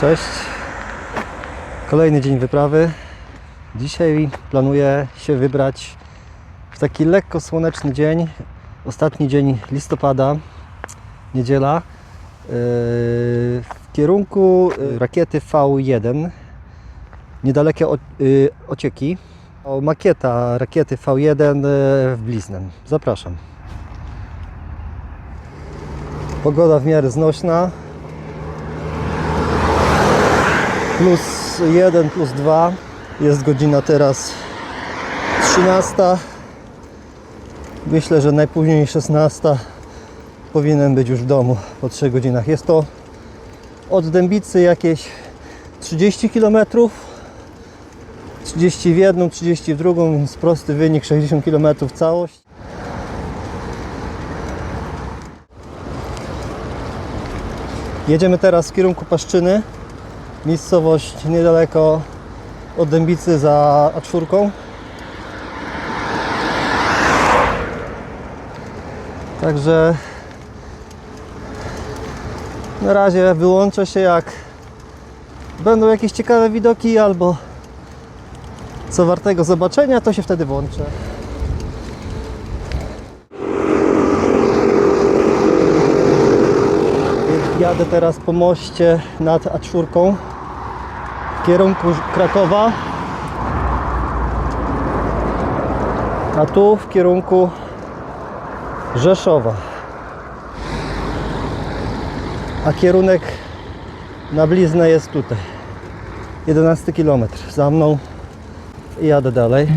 Cześć. Kolejny dzień wyprawy. Dzisiaj planuję się wybrać w taki lekko słoneczny dzień. Ostatni dzień listopada, niedziela. yy, W kierunku yy, rakiety V1. Niedalekie yy, ocieki. Makieta rakiety V1 yy, w Bliznem. Zapraszam. Pogoda w miarę znośna. Plus 1, plus 2. Jest godzina teraz 13. Myślę, że najpóźniej 16 powinien być już w domu po 3 godzinach. Jest to od Dębicy jakieś 30 km. 30 w jedną, 30 w drugą, więc prosty wynik 60 km całość. Jedziemy teraz w kierunku Paszczyny miejscowość niedaleko od Dębicy za A4. Także na razie wyłączę się jak będą jakieś ciekawe widoki albo co wartego zobaczenia, to się wtedy włączę. Jadę teraz po moście nad A4 w kierunku Krakowa. A tu w kierunku Rzeszowa. A kierunek na bliznę jest tutaj. 11 km. Za mną i jadę dalej.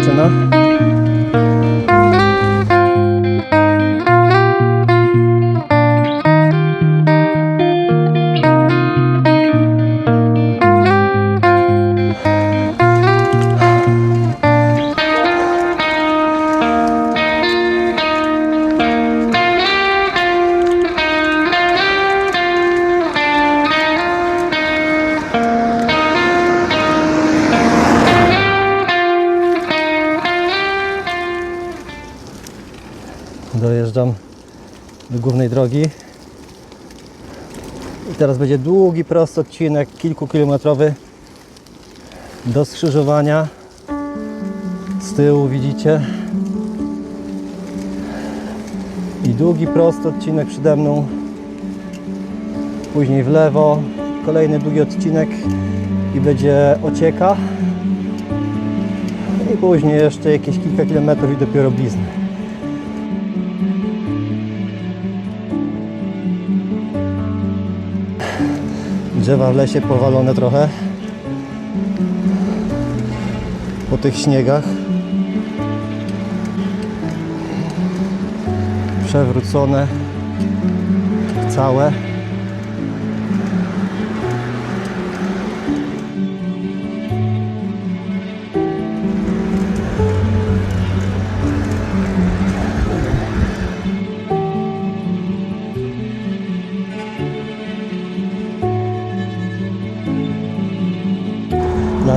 Bokowa się Dojeżdżam do głównej drogi. I teraz będzie długi, prosty odcinek, kilkukilometrowy do skrzyżowania. Z tyłu widzicie. I długi, prosty odcinek przede mną. Później w lewo. Kolejny długi odcinek i będzie ocieka. I później jeszcze jakieś kilka kilometrów i dopiero blizny. Drzewa w lesie powalone trochę po tych śniegach. Przewrócone całe.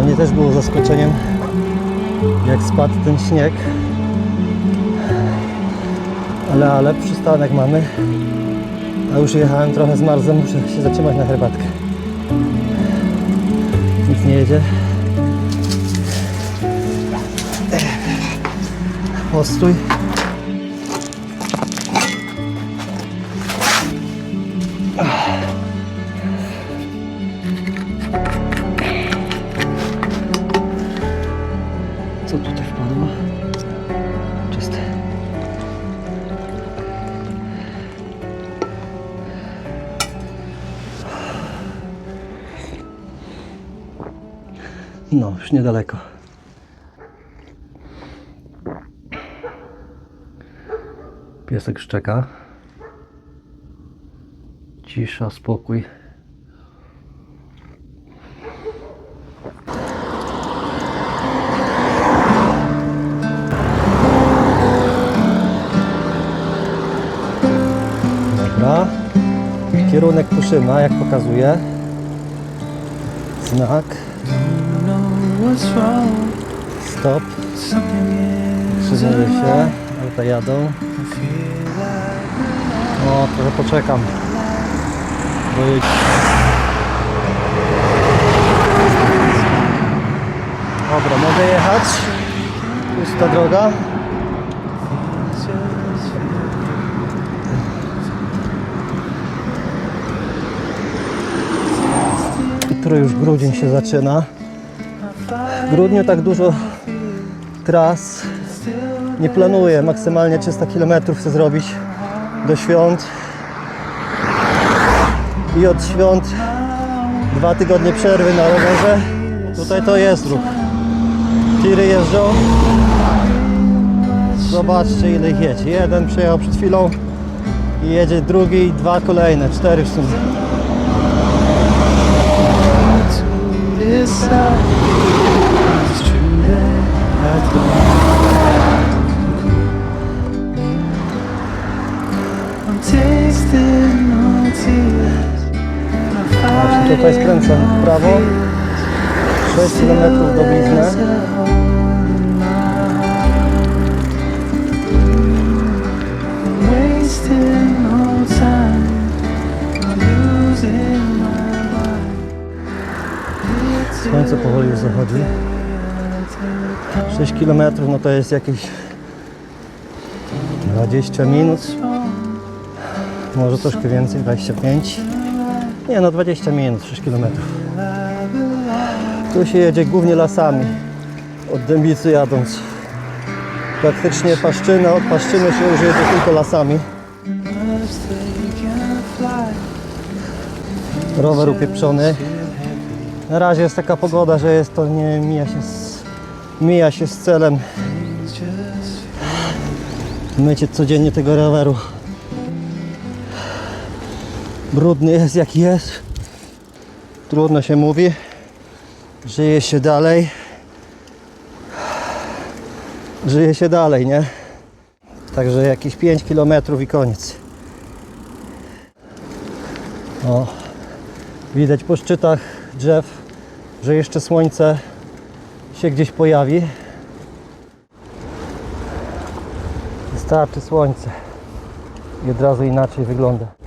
Mnie też było zaskoczeniem, jak spadł ten śnieg. Ale, ale przystanek mamy. A już jechałem trochę z Marzem, muszę się zatrzymać na herbatkę. Nic nie jedzie. Postój. Tutaj wpadło? Czyste. No, już niedaleko. Piesek szczeka. Cisza, spokój. Kierunek Puszyna, jak pokazuje. Znak. stop. Przyznaję się, auta jadą. No, trochę poczekam. Dobra, mogę jechać. Pusta droga. Jutro już grudzień się zaczyna. W grudniu tak dużo tras nie planuję. Maksymalnie 300 km chcę zrobić do świąt. I od świąt dwa tygodnie przerwy na rowerze. Tutaj to jest ruch. Tiry jeżdżą. Zobaczcie ile ich jedzie. Jeden przejechał przed chwilą i jedzie drugi dwa kolejne, cztery w sumie. Właśnie tutaj skręcam w prawo. 6 km do Blizny. Słońce powoli już zachodzi. 6 km no to jest jakieś 20 minut. Może troszkę więcej, 25. Nie no 20 minut, 6 km. Tu się jedzie głównie lasami. Od Dębicy jadąc. Praktycznie Paszczyna, od Paszczyny się już tylko lasami. Rower upieprzony. Na razie jest taka pogoda, że jest to nie mija się z, mija się z celem mycie codziennie tego roweru. Brudny jest jaki jest. Trudno się mówi. Żyje się dalej. Żyje się dalej, nie? Także jakieś 5 km i koniec. O, widać po szczytach drzew, że jeszcze słońce się gdzieś pojawi. Wystarczy słońce i od razu inaczej wygląda.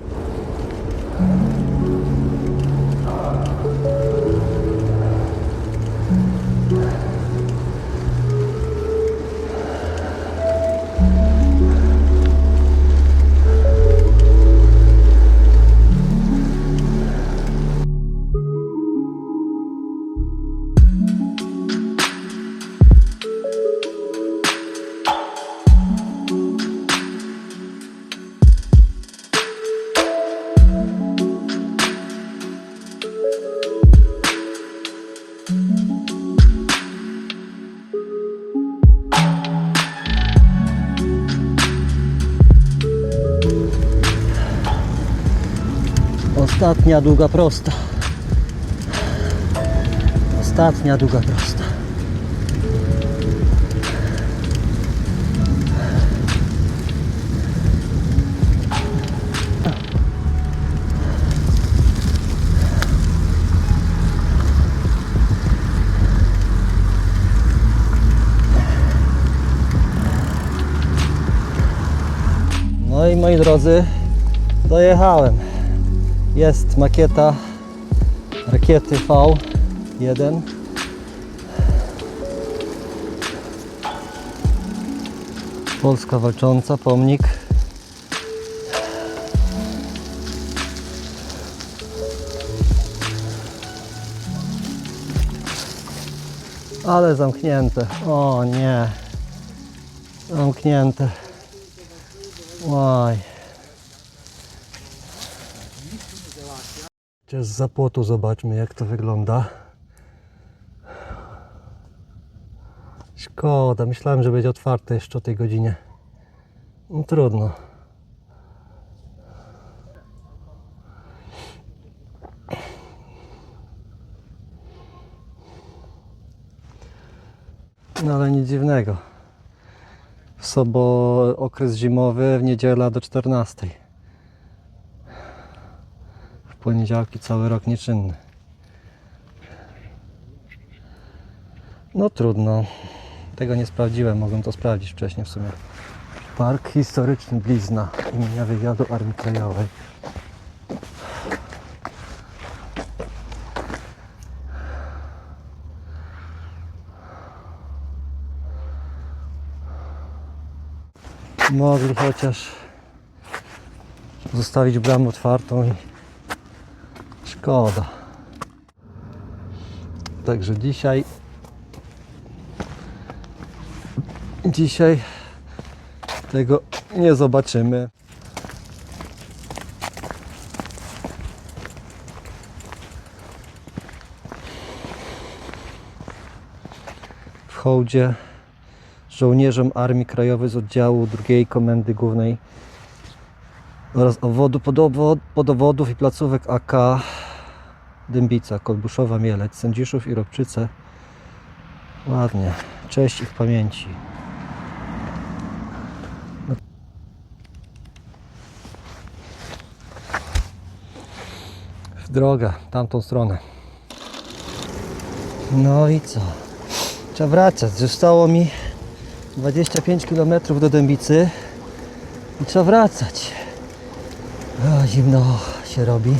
Ostatnia długa prosta. Ostatnia długa prosta. No i moi drodzy, dojechałem. Jest makieta rakiety V1. Polska walcząca, pomnik. Ale zamknięte. O nie. Zamknięte. Oj. Chociaż z zapłotu zobaczmy jak to wygląda. Szkoda, myślałem, że będzie otwarte jeszcze o tej godzinie. No trudno. No ale nic dziwnego. W sobo okres zimowy, w niedziela do 14. Poniedziałki cały rok nieczynny. No trudno. Tego nie sprawdziłem, mogłem to sprawdzić wcześniej w sumie. Park historyczny Blizna imienia wywiadu Armii Krajowej. Mogli chociaż zostawić bramę otwartą i szkoda. Także dzisiaj dzisiaj tego nie zobaczymy. W hołdzie żołnierzom Armii Krajowej z oddziału II Komendy Głównej oraz obwodu podowod, podowodów i placówek AK Dębica, Kolbuszowa, Mielec, Sędziszów i Robczyce. Ładnie. Cześć ich pamięci. W drogę, tamtą stronę. No i co? Trzeba wracać. Zostało mi 25 km do Dębicy i trzeba wracać. O, zimno się robi.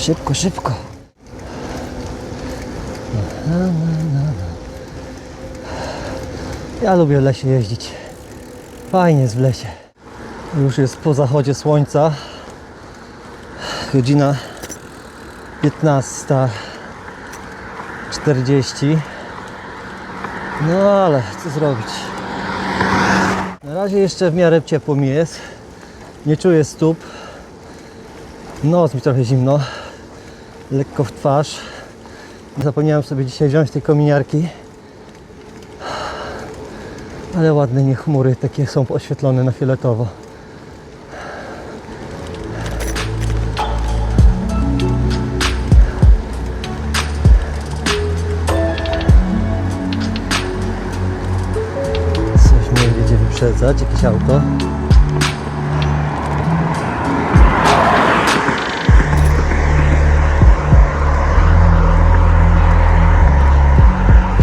Szybko, szybko. Ja lubię w lesie jeździć. Fajnie jest w lesie. Już jest po zachodzie słońca. Godzina 15.40. No ale co zrobić? Na razie jeszcze w miarę ciepło mi jest. Nie czuję stóp. Noc mi trochę zimno. Lekko w twarz. Zapomniałem sobie dzisiaj wziąć tej kominiarki. Ale ładne nie chmury, takie są oświetlone na fioletowo. Coś mnie będzie wyprzedzać, jakieś auto.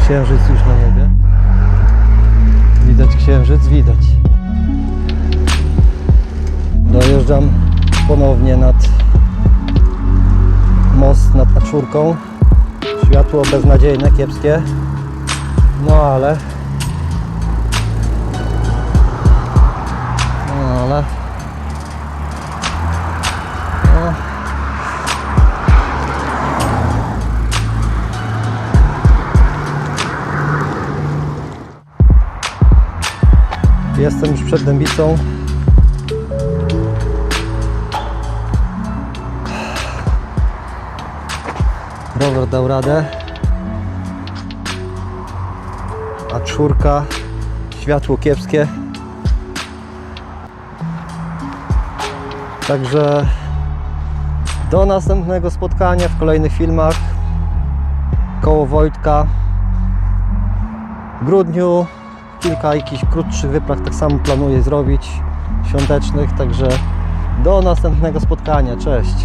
Księżyc już na niebie. Widać księżyc, widać. Dojeżdżam ponownie nad most nad Aczurką. Światło beznadziejne, kiepskie. No ale No ale. Jestem już przed Dębicą. Rower dał radę. A czwórka, światło kiepskie. Także do następnego spotkania w kolejnych filmach. Koło Wojtka. W grudniu kilka jakichś krótszych wypraw tak samo planuję zrobić świątecznych, także do następnego spotkania. Cześć.